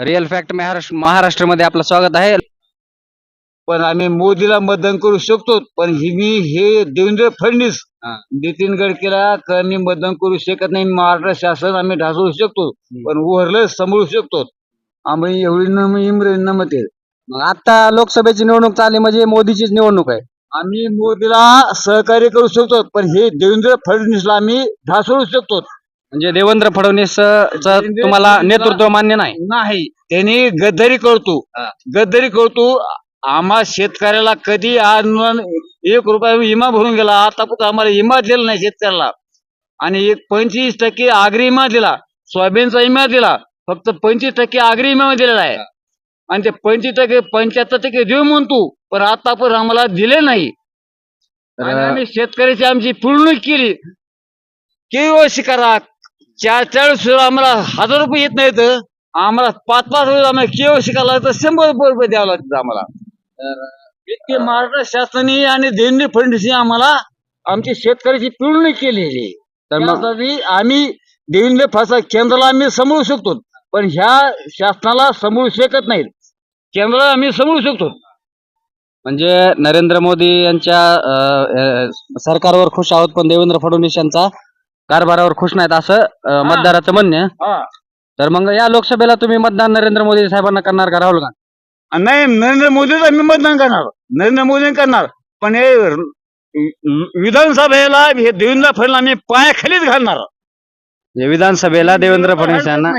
Real fact Maharashtra महाराष्ट्रामध्ये आपलं स्वागत आहे. पण आम्ही मोदीला मतदान करू शकतो पण ही मी हे देवेंद्र फडणवीस हा. नितीन गडकरीला क- मी मतदान करू शकत नाही महाराष्ट्र शासन आम्ही ढासळू शकतो पण उरलं सांभाळू शकतो. आम्ही एवढी नम इमरे नमत आहे. मग आता लोकसभेची निवडणूक चालली म्हणजे मोदीचीच निवडणूक आहे. आम्ही मोदीला सहकार्य करू शकतो पण हे देवेंद्र फडणवीसला आम्ही ढासळू शकतो. म्हणजे देवेंद्र फडणवीस तुम्हाला नेतृत्व मान्य नाही. नाही. त्यांनी गद्दारी करतो. गद्दारी करतो. आम्हा शेतकऱ्याला कधी आंदोलन एक रुपया विमा भरून गेला. आतापर्यंत आम्हाला विमा दिला नाही शेतकऱ्याला. आणि एक पंचवीस टक्के आगरी विमा दिला. सोयाबीनचा विमा दिला. फक्त पंचवीस टक्के आगरी विमा दिलेला आहे. आणि ते पंचवीस टक्के पंच्याहत्तर टक्के देऊ म्हणतो. पण आतापर्यंत आम्हाला दिले नाही. आम्ही शेतकऱ्याची आमची पूर्ण केली. केवायसी करा चार चाळीस वेळा आम्हाला हजार रुपये येत नाहीत. आम्हाला पाच पाच वेळा आम्हाला केवायसी करायला लागतं शंभर रुपये रुपये द्यावं लागतं आम्हाला. इतके महाराष्ट्र शासनाने आणि देवेंद्र फडणवीसने आम्हाला आमची शेतकऱ्याची पिळवणी केलेली. तर त्यासाठी आम्ही देवेंद्र फडणवीस केंद्राला आम्ही सांभाळू शकतो. पण ह्या शासनाला सांभाळू शकत नाहीत. केंद्राला आम्ही सांभाळू शकतो. म्हणजे नरेंद्र मोदी यांच्या सरकारवर खुश आहोत पण देवेंद्र फडणवीस यांचा कारभारावर खुश नाहीत असं अं, मतदाराचं म्हणणं आहे. हा. तर मग या लोकसभेला तुम्ही मतदान नरेंद्र मोदी साहेबांना करणार का राहुल गांधी? नाही नरेंद्र मोदीच आम्ही मतदान करणार. नरेंद्र मोदी करणार. पण हे विधानसभेला हे देवेंद्र फडणवीस आम्ही पायाखालीच घालणार. हे विधानसभेला देवेंद्र फडणवीस यांना?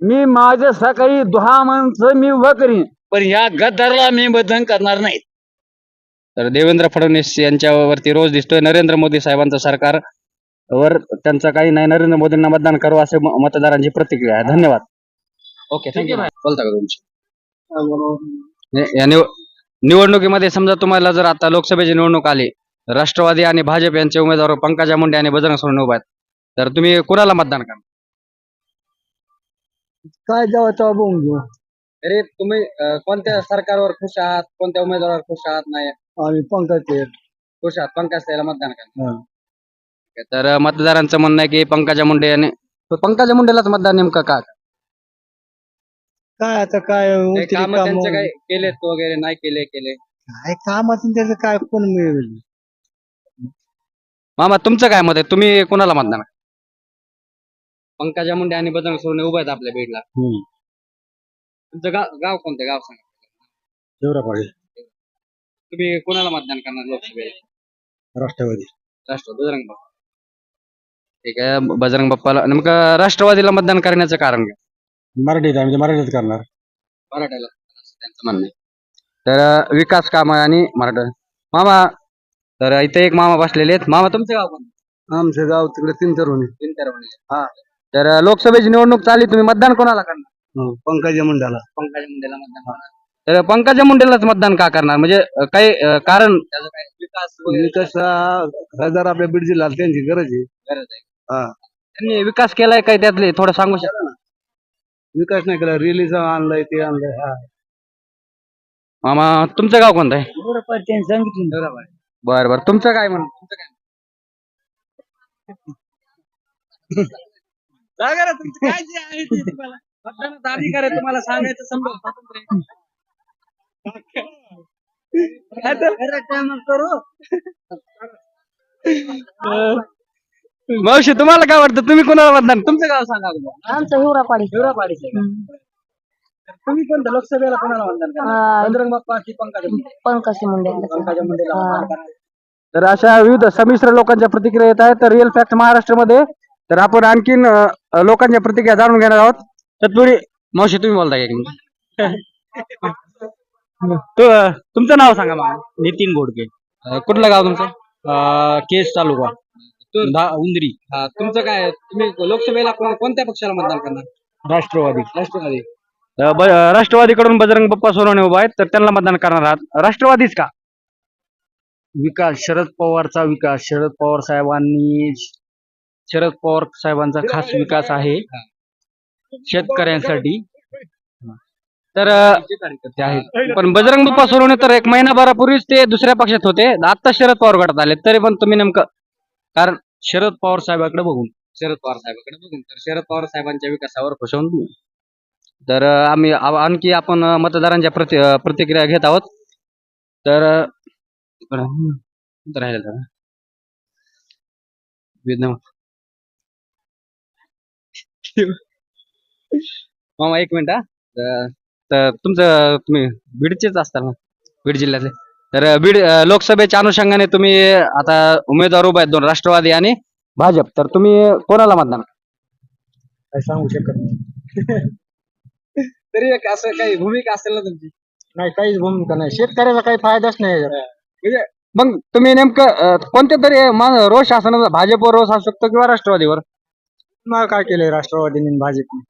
मी माझ्या सकाळी दहा माणसं मी उभा करीन. पण ह्या गद्दारला मी मतदान करणार नाही. तर देवेंद्र फडणवीस यांच्यावरती रोज दिसतोय नरेंद्र मोदी साहेबांचं सरकार. वर त्यांचं काही नाही नरेंद्र मोदींना मतदान करू असे म- मतदारांची प्रतिक्रिया आहे. धन्यवाद. ओके थँक्यू बोलता का तुमची? हे- या निव- निवडणुकीमध्ये समजा तुम्हाला जर आता लोकसभेची निवडणूक आली राष्ट्रवादी आणि भाजप यांचे उमेदवार पंकजा मुंडे आणि बजरंग सोडून उभा आहेत तर तुम्ही कुणाला मतदान करणार? काय जेव्हा तेव्हा बघून घेऊ. अरे तुम्ही अं, कोणत्या सरकारवर खुश आहात कोणत्या उमेदवारावर खुश आहात नाही? आम्ही पंकज खुश आहात पंकज त्याला मतदान करणार. तर मतदारांचं म्हणणं आहे की पंकजा मुंडे यांनी पंकजा मुंडेलाच मतदान नेमकं का? काय आता काय काही उतरी कामं कामं- त्यांचे काही केलेत वगैरे नाही केले केले. काय काम असेल त्याचं काय कोण मिळेल? मामा तुमचं काय मत आहे? तुम्ही कोणाला मतदान करणार? पंकजा मुंडे आणि बजरंग सोडणे उभे आहेत आपल्या बीडला तुमचं गाव गाव कोणतं? गाव सांगा. देवरापाडी. तुम्ही कोणाला मतदान करणार लोकसभेला राष्ट्रवादी. राष्ट्र बजरंग बाप्पा. ठीक आहे. बजरंग बाप्पाला नेमकं राष्ट्रवादीला मतदान करण्याचं कारण काय? मराठीत आम्ही मराठीत करणार. मराठ्याला. असं त्यांचं म्हणणं आहे. तर विकास काम आणि मराठा. मामा तर इथे एक मामा बसलेले आहेत. मामा तुमचं गाव कोणतं? आमचं गाव तिकडे तीन तरुणी हा. तर लोकसभेची निवडणूक चालली तुम्ही मतदान कोणाला करणार? पंकजा मुंडाला. पंकजा मुंडेला मतदान करणार. तर पंकजा मुंडेलाच मतदान का करणार? म्हणजे अं, काही अं, कारण? त्याचं काय विकास वगैरे विकास हजार आपल्या बीड जिल्ह्याला त्यांची गरज आहे. गरज आहे. हा. त्यांनी विकास केलाय काय त्यातले? थोडं सांगू शकता विकास नाही केला रिलीज आणलाय ते आणलंय हा. मामा तुमचं गाव कोणतं आहे? सांगितलं बरं बरं. तुमचं काय म्हण तुमचं काय सांगा ना तुमचं काय जे आहे ते तुम्हाला. मतदानाचा अधिकार आहे तुम्हाला सांगायचं समजा स्वातंत्र्य. आहे. काय तर? मावशी तुम्हाला काय वाटतं? तुम्ही कोणाला मतदान तुमचं गाव सांगा अगोदर. आमचं हिवरापाडी. हिवरापाडीचं आहे का? तर तुम्ही कोणतं? लोकसभेला कोणाला मतदान करणार अं, बजरंग बाप्पा की पंकजा मुंडे? पंकज मुंडे. पंकजा मुंडेला हा. मतदान करणार. तर अशा विविध संमिश्र लोकांच्या प्रतिक्रिया येत आहेत. तर रिअल फॅक्ट महाराष्ट्रामध्ये तर आपण आणखीन अं, लोकांच्या प्रतिक्रिया जाणून घेणार आहोत. तत्पुरी मावशी तुम्ही बोलता का तू तुमचं नाव सांगा मला. नितीन घोडके. कुठलं गाव तुमचं? केस तालुका. दा- उंदरी. हा, तुमचं काय तुम्ही लोकसभेला कोण- कोणत्या पक्षाला मतदान करणार? राष्ट्रवादी. राष्ट्रवादी. अं, ब- अं, राष्ट्रवादीकडून बजरंग बाप्पा सोनवणे उभा आहेत तर त्यांना मतदान करणार आहात. राष्ट्रवादीच का? विकास शरद पवारचा विकास. शरद पवार साहेबांनी शरद पवार साहेबांचा खास विकास आहे शेतकऱ्यांसाठी. तर अं, आहेत. पण बजरंग बाप्पा सोनवणे तर एक महिनाभरापूर्वीच ते दुसऱ्या पक्षात होते. आता शरद पवार गटात आले तरी पण तुम्ही नेमकं कारण शरद पवार साहेबाकडे बघून शरद पवार साहेबाकडे बघून तर शरद पवार साहेबांच्या विकासावर फसवून तर आम्ही आणखी आपण मतदारांच्या प्रति प्रतिक्रिया घेत आहोत. तर राहिलं जरा. मामा एक मिनिट हा. तर- तर तुमचं तुम्ही बीडचेच असताल ना? बीड जिल्ह्यातले? तर बीड अं, लोकसभेच्या अनुषंगाने तुम्ही आता उमेदवार उभे आहेत दोन राष्ट्रवादी आणि भाजप. तर तुम्ही कोणाला मतदान काय सांगू शकत नाही. तरी एक असं काही भूमिका असेल ना तुमची? नाही काहीच भूमिका नाही. शेतकऱ्याचा काही फायदाच नाही. याच्यात. मग तुम्ही नेमकं अं, कोणत्या तरी मा- रोष शासनाचा भाजपवर रोष असू शकतो किंवा राष्ट्रवादीवर? मग काय केलंय राष्ट्रवादीने आणि भाजपने?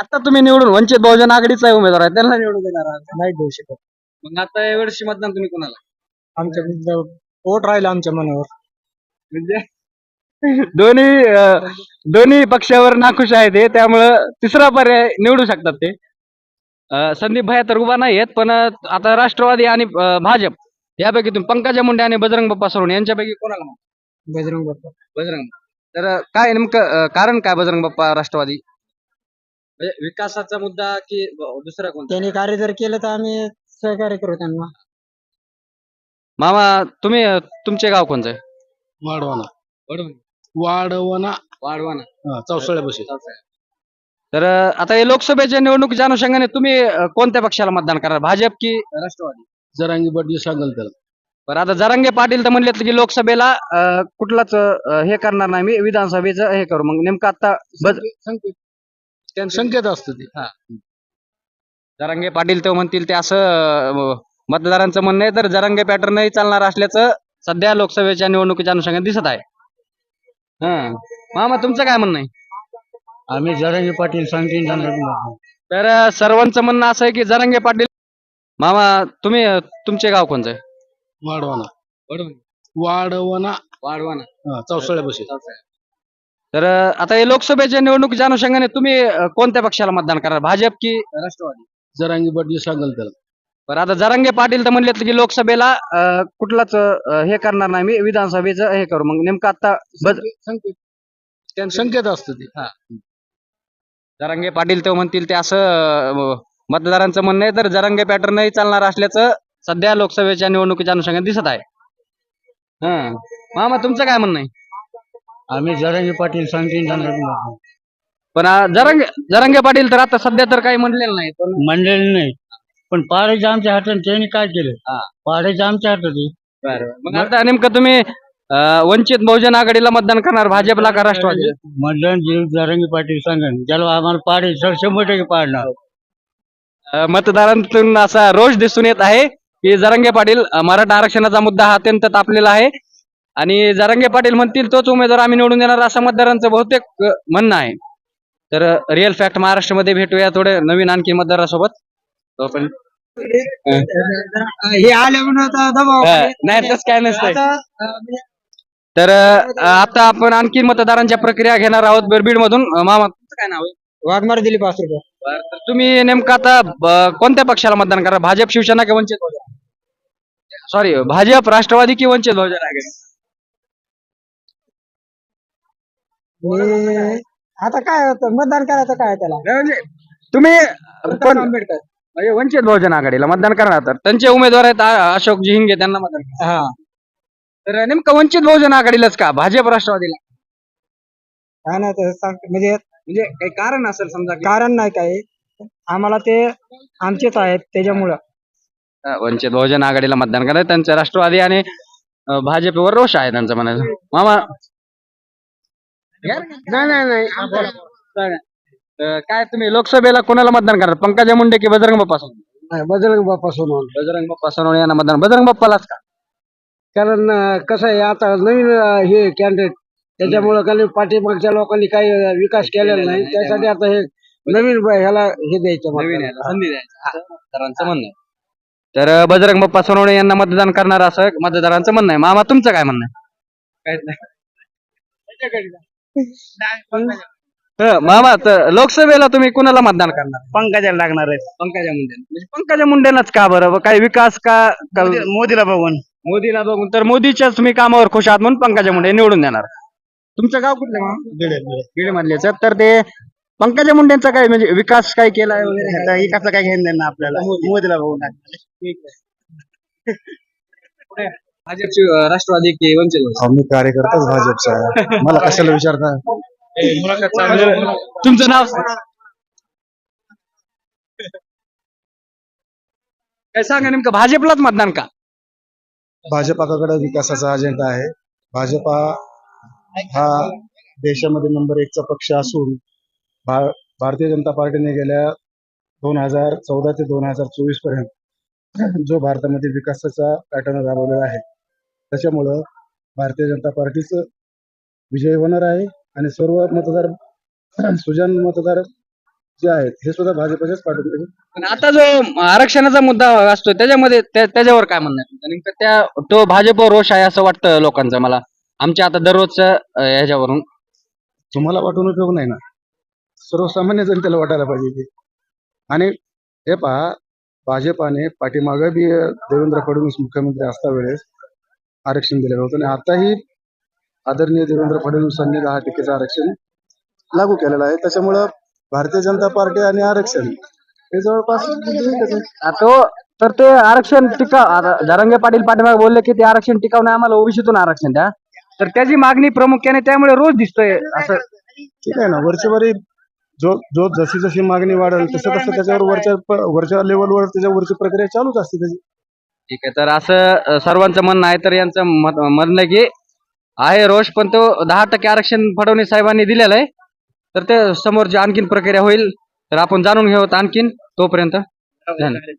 आता तुम्ही निवडून वंचित बहुजन आघाडीचा उमेदवार आहे त्यांना निवडून देणार नाही देऊ शकत. मग आता यावर्षी मतदान तुम्ही कोणाला? आमच्या वोट राहिला आमच्या मनावर. म्हणजे? दोन्ही अं, दोन्ही पक्षावर नाखुश आहे ते त्यामुळं तिसरा पर्याय निवडू शकतात ते. अं, संदीप भाई तर उभा नाही आहेत पण अं, आता राष्ट्रवादी आणि अं, भाजप यापैकी तुम्ही पंकजा मुंडे आणि बजरंग बाप्पा सोडून यांच्यापैकी कोणाला? बजरंग बाप्पा. बजरंग तर अं, काय नेमकं अं, कारण काय बजरंग बाप्पा राष्ट्रवादी? म्हणजे विकासाचा मुद्दा की ब- दुसरा कोणता? त्यांनी कार्य जर केलं तर आम्ही सहकार्य करू त्यांना. मामा तुम्ही तुमचे गाव कोणतं आहे? वाढवाना वडवणी. वाढवणा. वाढवाना चौसाळ्या बशी. तर आता हे लोकसभेच्या निवडणुकीच्या अनुषंगाने तुम्ही अं, कोणत्या पक्षाला मतदान करणार? भाजप की राष्ट्रवादी? जरांगी बड्डी सांगल त्याला. बरं आता जरांगे पाटील तर म्हणले की लोकसभेला अं, कुठलाच अं, हे करणार नाही मी विधानसभेचं हे करू. मग नेमकं आता बज- संकेत असतो ते. जरांगे पाटील ते म्हणतील ते असं मतदारांचं म्हणणं आहे तर जरांगे पॅटर्नही चालणार असल्याचं सध्या लोकसभेच्या निवडणुकीच्या अनुषंगाने दिसत आहे. हा. मामा तुमचं काय म्हणणं आहे? आम्ही जरांगी पाटील सांगतील तर सर्वांचं म्हणणं असं आहे की जरांगे पाटील मामा तुम्ही तुमचे गाव कोणतं आहे? वाढवाना वाढवणा वाढवाना चौसाळ्या तर आता हे लोकसभेच्या निवडणुकीच्या अनुषंगाने तुम्ही कोणत्या पक्षाला मतदान करणार? भाजप की राष्ट्रवादी. जरांगी बड्डी सांगल त्याला. बरं आता जरांगे पाटील तर म्हणले की लोकसभेला अं, कुठलाच अं, हे करणार नाही मी विधानसभेचं हे करू. मग नेमकं आता बज- संकेत असतो ते. जरांगे पाटील ते म्हणतील ते असं अं, मतदारांचं म्हणणं आहे तर जरांगे पॅटर्नही चालणार असल्याचं सध्या लोकसभेच्या निवडणुकीच्या अनुषंगाने दिसत आहे. हा. मामा तुमचं काय म्हणणं आहे? आम्ही जरांगी पाटील सांगतील पण जरांगे जरांगे पाटील तर आता सध्या तर काही म्हणलेलं नाही पण मंडळी नाही. पण पाडायचं आमच्या हातात त्यांनी काय केलं. पाडायचं आमच्या हातात आहे. मग आता नेमकं तुम्ही अं, वंचित बहुजन आघाडीला मतदान करणार भाजपला का राष्ट्रवादी मतदान जे जरांगी पाटील सांगेन ज्याला आम्हाला पाडायचं शंभर टक्के पाडणार. मतदारांतून असा रोष दिसून येत आहे की जरांगे पाटील अ, मराठा आरक्षणाचा मुद्दा हा अत्यंत तापलेला आहे. आणि जरांगे पाटील म्हणतील तोच उमेदवार आम्ही निवडून देणार असं मतदारांचं बहुतेक अ, म्हणणं आहे. तर रिअल फॅक्ट महाराष्ट्रामध्ये भेटूया थोडे नवीन आणखी मतदारासोबत. तोपर्यंत हे आले नाही तसं काय नसतंय. तर अ, आता आपण आणखी मतदारांच्या प्रक्रिया घेणार आहोत बीड मधून मामा काय नाव वाघमार दिली पाच रुपये तर तुम्ही नेमकं आता कोणत्या पक्षाला मतदान करा? भाजप शिवसेना की वंचित सॉरी भाजप राष्ट्रवादी की वंचित बहुजन आघाडी? आता काय होतं? मतदान करायचं काय त्याला? म्हणजे तुम्ही आंबेडकर. म्हणजे वंचित बहुजन आघाडीला मतदान करणार तर. त्यांचे उमेदवार आहेत आ- अशोक जी हिंगे त्यांना मतदान करा. हा. तर नेमकं वंचित बहुजन आघाडीलाच का? भाजप राष्ट्रवादीला? काय नाही तसं सांगतो म्हणजे म्हणजे काही कारण असेल समजा की- कारण नाही काय आम्हाला ते आमचेच आहेत त्याच्यामुळं. अ, वंचित बहुजन आघाडीला मतदान करा त्यांचं राष्ट्रवादी आणि अ, भाजपवर रोष आहे त्यांचं म्हणायचं. मामा नाही नाही नाही अ, काय तुम्ही लोकसभेला कोणाला मतदान करणार पंकजा मुंडे की बजरंग बाप्पा सोनवणे? बजरंग बाप्पा सोनवणे. बजरंग बाप्पा सोनवणे यांना मतदान. बजरंग बाप्पालाच का? कारण अं, कसं आहे आता नवीन अं, हे कॅन्डिडेट त्याच्यामुळं काही पाठीमागच्या लोकांनी काही अं, विकास केलेला नाही त्यासाठी आता हे नवीन ब- ह्याला हे द्यायचं नवीन मतदान. संधी द्यायची. मतदारांचं म्हणणं आहे. तर अ, बजरंग बाप्पा सोनवणे यांना मतदान करणार असं मतदारांचं म्हणणं आहे. मामा तुमचं काय म्हणणं आहे? काहीच नाही. हं, मामा तर लोकसभेला तुम्ही कुणाला मतदान करणार? पंकजाला लागणार आहे पंकजा मुंडे. म्हणजे पंकजा मुंडेलाच का बरं? व काही विकास का का- मोदीला बघून. मोदीला बघून. तर मोदीच्याच तुम्ही कामावर खुश आहात म्हणून पंकजा मुंडे निवडून देणार. तुमचं गाव कुठलं मामा? बीड मधलेच तर ते पंकजा मुंडेंचा काय म्हणजे विकास काय केलाय वगैरे? एकाचं काय घेणं देणं आपल्याला. मोदीला बघून भाजपची अं, राष्ट्रवादी की वंचित मी कार्यकर्ताच भाजपचा आहे. मला कशाला विचारता? तुमचं नाव सांगा. काय सांगा नेमकं? भाजपलाच मतदान का? भाजपाकडे विकासाचा अजेंडा आहे. भाजपा हा देशामध्ये नंबर एकचा पक्ष असून भा- भारतीय जनता पार्टीने गेल्या दोन हजार चौदा ते दोन हजार चोवीसपर्यंत जो भारतामध्ये विकासाचा पॅटर्न राबवलेला आहे त्याच्यामुळं भारतीय जनता पार्टीचं विजय होणार आहे आणि सर्व मतदार सुजान मतदार जे आहेत हे सुद्धा भाजपच्याच पाठवून पण आता जो आरक्षणाचा मुद्दा असतो त्याच्यामध्ये त्या- त्याच्यावर काय म्हणणं आहे? तुमचं? नेमकं त्या तो भाजप रोष आहे असं वाटतं लोकांचं मला. आमच्या आता दररोजच्या अं, ह्याच्यावरून. तुम्हाला वाटून उपयोग नाही ना? सर्वसामान्य जनतेला वाटायला पाहिजे ते आणि हे पहा भाजपाने पाठीमागं बी देवेंद्र फडणवीस मुख्यमंत्री असता वेळेस आरक्षण दिलेलं होतं. आणि आताही आदरणीय देवेंद्र फडणवीसांनी दहा टक्केचं आरक्षण लागू केलेलं आहे. त्याच्यामुळं भारतीय जनता पार्टी आणि आरक्षण हे जवळपास तो तर ते आरक्षण टिका आता जरांगे पाटील पाठीमागे बोलले की ते आरक्षण टिकावणे आम्हाला ओबीसीतून आरक्षण द्या. तर त्याची मागणी प्रामुख्याने त्यामुळे रोज दिसतोय असं ठीक आहे ना. वरच्या वरी जो जो जशी जशी मागणी वाढेल तसं तसं त्याच्यावर वरच्या वरच्या लेवलवर त्याच्या वरची प्रक्रिया चालूच असते. त्याची ठीक आहे तर असं सर्वांचं म्हणणं आहे तर यांचं मत- म्हणणं की आहे रोष पण तो दहा टक्के आरक्षण फडणवीस साहेबांनी दिलेलं आहे. तर ते समोरची आणखीन प्रक्रिया होईल तर आपण जाणून घेऊत आणखीन तोपर्यंत. धन्यवाद.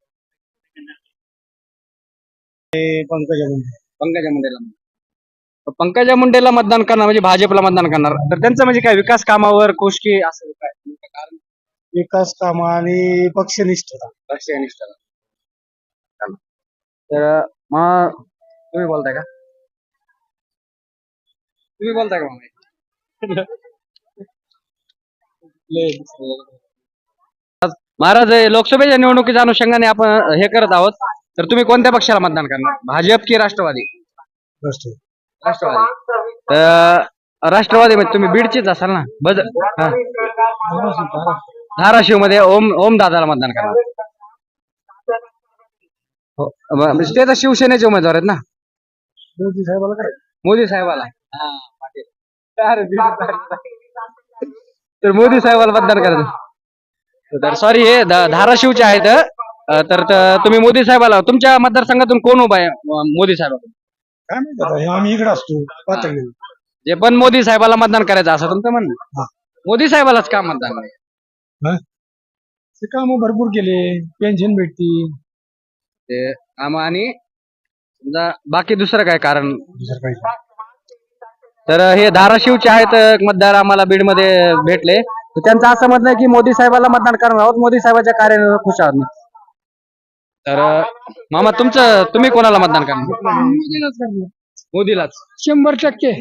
पंकजा मुंडे. पंकजा मुंडेला तर पंकजा मुंडेला मतदान करणार म्हणजे भाजपला मतदान करणार. तर त्यांचं म्हणजे काय विकास कामावर खुशकी असं काय? कारण विकास काम आणि पक्षनिष्ठता. राष्ट्रीय निष्ठाला. तर मग तुम्ही बोलताय का? तुम्ही बोलताय का मग? महाराज हे लोकसभेच्या निवडणुकीच्या अनुषंगाने आपण हे करत आहोत. तर तुम्ही कोणत्या पक्षाला मतदान करणार? भाजप की राष्ट्रवादी? राष्ट्रवादी. तर राष्ट्रवादी मध्ये तुम्ही बीडचीच असाल ना? बज हा. धाराशिव. मध्ये ओम ओम दादाला मतदान करणार. हो, म्हणजे ते तर शिवसेनेचे उमेदवार आहेत ना? मोदी साहेबाला काय मोदी साहेबाला. हा. अरे, तर मोदी साहेबाला मतदान करायचं तर सॉरी हे धा- धाराशिवचे आहेत अं, तर त- तुम्ही मोदी साहेबाला तुमच्या मतदारसंघातून कोण उभा आहे अं, मोदी साहेबाला काय माहिती आता, हे आम्ही इकडे असतो पातळी जे पण मोदी साहेबाला मतदान करायचं असं तुमचं म्हणणं मोदी साहेबालाच का मतदान ते काम भरपूर केले पेन्शन भेटती. ते काम आणि समजा बाकी दुसरं काय कारण? दुसरं काही तर हे धाराशिवचे आहेत मतदार आम्हाला बीडमध्ये भेटले. तर त्यांचं असं म्हणणं आहे की मोदी साहेबाला मतदान करणार आहोत मोदी साहेबाच्या कार्याने खुश आहोत. तर मामा तुमचं तुम्ही कोणाला मतदान करणार? मोदीलाच. शंभर टक्के.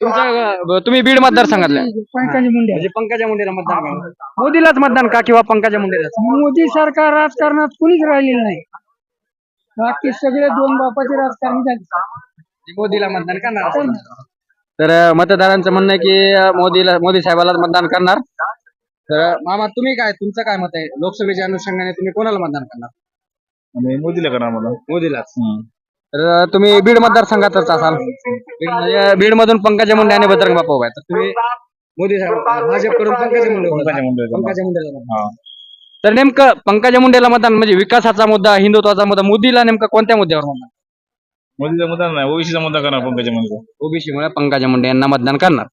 तुमच्या तुम्ही बीड मतदारसंघातले? पंकजा मुंडे. म्हणजे पंकजा मुंडेला मतदान करणार. मोदीलाच मतदान का किंवा पंकजा मुंडेलाच? मोदी सरकार राजकारणात कुणीच राहिलेलं नाही. बाकी सगळे दोन बापाचे राजकारण झाले. मोदीला मतदान करणार. तर अं, मतदारांचं म्हणणं आहे की अं, मोदीला मोदी साहेबाला मतदान करणार. तर अं, मामा तुम्ही काय तुमचं काय मत आहे? लोकसभेच्या अनुषंगाने तुम्ही कोणाला मतदान करणार? मोदीला करा मला. मोदीलाच. तर अं, तुम्ही बीड मतदारसंघातच असाल. बीड बीड मधून पंकजा मुंडे आणि बजरंग बाप्पा उभा आहेत. तर तुम्ही मोदी साहेब भाजपकडून पंकजा मुंडे उभा पंकजा. मुंडे करणार. हा. तर नेमकं पंकजा मुंडेला मतदान म्हणजे विकासाचा मुद्दा हिंदुत्वाचा मुद्दा मोदीला नेमका कोणत्या मुद्द्यावर मतदान? मोदीचा मुद्दा नाही ओबीसीचा मुद्दा करणार पंकजा मुंडे. ओबीसी मुळे पंकजा मुंडे यांना मतदान करणार.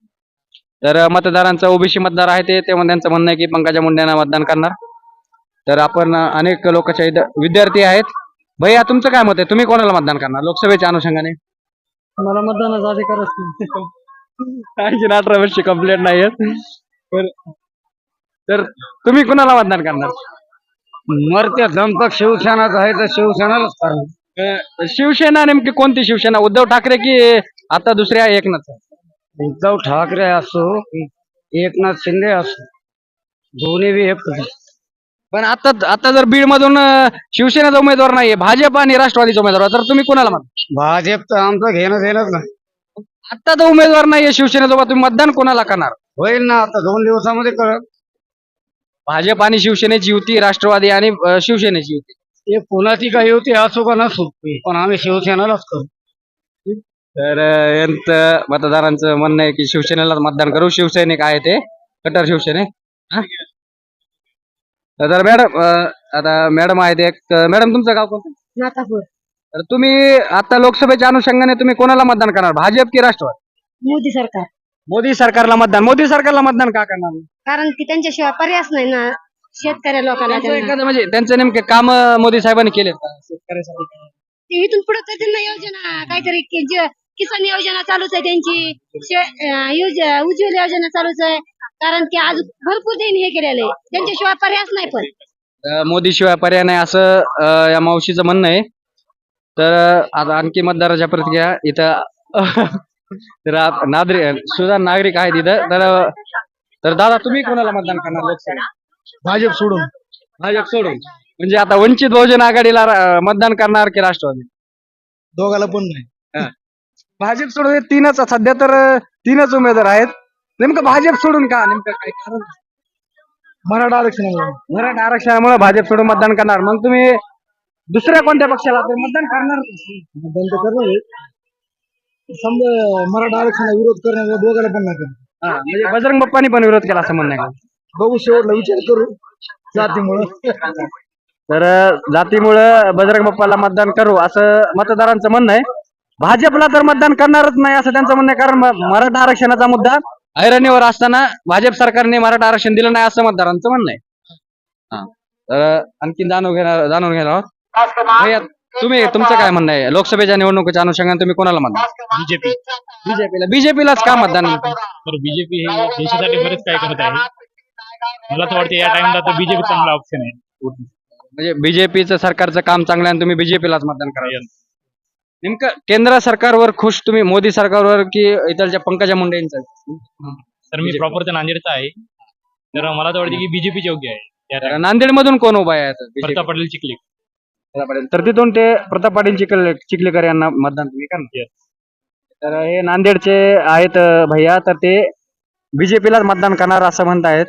तर मतदारांचा ओबीसी मतदार आहे ते तेव्हा त्यांचं म्हणणं आहे की पंकजा मुंडे यांना मतदान करणार. तर आपण अनेक लोकांच्या विद्यार्थी आहेत. भैया तुमचं काय मत आहे? तुम्ही कोणाला मतदान करणार? लोकसभेच्या अनुषंगाने? मला मतदानाचा अधिकार असतो. अठरा वर्ष कंप्लीट नाही तर तुम्ही कुणाला मतदान करणार? मरत्या दमपक शिवसेनाच आहे तर शिवसेनालाच करणार. अं, शिवसेना नेमकी कोणती शिवसेना? उद्धव ठाकरे की आता दुसऱ्या एकनाथ? उद्धव ठाकरे असो एकनाथ शिंदे असो दोन्ही बी एक पण आता आता जर बीड मधून शिवसेनेचा उमेदवार नाहीये भाजप आणि राष्ट्रवादीचा उमेदवार आहे, तर तुम्ही कुणाला मत भाजप तर आमचं घेणं देणंच नाही. आता तर उमेदवार नाहीये शिवसेनेसोबत तुम्ही मतदान कोणाला करणार? होईल ना आता दोन दिवसामध्ये कळत भाजप आणि शिवसेनेची युती राष्ट्रवादी आणि अं, शिवसेनेची युती. ते कोणाची काही होती असो का नसो पण आम्ही शिवसेनालाच करू. तर अं, यांचं मतदारांचं म्हणणं आहे की शिवसेनेला मतदान करू. शिवसैनिक आहे ते. कट्टर शिवसेने. हा? तर मॅडम अं, आता मॅडम आहेत एक. मॅडम तुमचं गाव कोणतं? नातापूर. तर तुम्ही आता लोकसभेच्या अनुषंगाने तुम्ही कोणाला मतदान करणार? भाजप की राष्ट्रवादी? मोदी सरकार. मोदी सरकारला मतदान. मोदी सरकारला मतदान का करणार? कारण की त्यांच्याशिवाय पर्यायच नाही ना शेतकऱ्या लोकांना त्यांचं त्यांना. एखादं म्हणजे त्यांचे नेमके काम मोदी साहेबांनी केलेत का शेतकऱ्यासाठी? ते इथून पुढे तर त्यांना योजना काहीतरी कि- जे- किसान योजना चालूच आहे त्यांची. शे- अं, युज- उज्ज्वल योजना चालूच आहे. कारण की आज भरपूर त्यांनी हे केलेलं आहे. त्यांच्याशिवाय पर्यायच नाही पण. अं, मोदी शिवाय पर्याय नाही असं अं, या मावशीचं म्हणणं आहे. तर आता आणखी मतदाराच्या प्रतिक्रिया इथं. तर आप- नागरिक सुद्धा नागरिक आहेत इथं. तर तर दादा तुम्ही कोणाला मतदान करणार लोकसभेत? भाजप सोडून. भाजप सोडून. म्हणजे आता वंचित बहुजन आघाडीला मतदान करणार की राष्ट्रवादी? दोघाला पण नाही. भाजप सोडून हे तीनच सध्या तर तीनच उमेदवार आहेत. नेमकं भाजप सोडून का? नेमकं काय कारण? मराठा आरक्षणामुळे. मराठा आरक्षणामुळे भाजप सोडून मतदान करणार. मग तुम्ही दुसऱ्या कोणत्या पक्षाला? मतदान करणार मतदान तर करणार. समजा मराठा आरक्षणाला विरोध करण्याचा दोघाला पण नाही करणार. हा, म्हणजे बजरंग बाप्पांनी पण विरोध केला असं म्हणणं आहे का? बघू शेवटला विचार करू जातीमुळं. तर अं, जातीमुळं बजरंग बाप्पाला मतदान करू असं मतदारांचं म्हणणं आहे. भाजपला तर मतदान करणारच नाही असं त्यांचं म्हणणं आहे कारण म- मराठा आरक्षणाचा मुद्दा ऐरणीवर असताना भाजप सरकारने मराठा आरक्षण दिलं नाही असं मतदारांचं म्हणणं आहे. हा. तर अं, आणखी जाणून घेणार जाणून घेणार आहोत. भैया, तुम्ही तुमचं काय म्हणणं आहे? लोकसभेच्या निवडणुकीच्या अनुषंगाने तुम्ही कोणाला मतदान बीजेपी बीजेपीला. बीजेपीलाच का मतदान? तर बीजेपी हे देशासाठी बरेच काय करत आहे. मला तर वाटतं या टाइमला तर बीजेपी चांगला ऑप्शन आहे. म्हणजे बीजेपीचं सरकारचं काम चांगलं आहे आणि तुम्ही बीजेपीलाच मतदान करायचं नेमकं केंद्र सरकारवर खुश तुम्ही? मोदी सरकारवर की इथलच्या पंकजा मुंडे यांचं तर मी प्रॉपरच्या नांदेडचा आहे. तर मला तर वाटतं की बीजेपी योग्य आहे. तर नांदेड मधून कोण उभा आहे? प्रताप पाटील चिखली. प्रताप पाटील. तर तिथून ते प्रताप पाटील चिखल चिखलेकर यांना मतदान तुम्ही करणार. तर हे नांदेडचे आहेत भैया तर ते बीजेपीलाच मतदान करणार असं म्हणतायत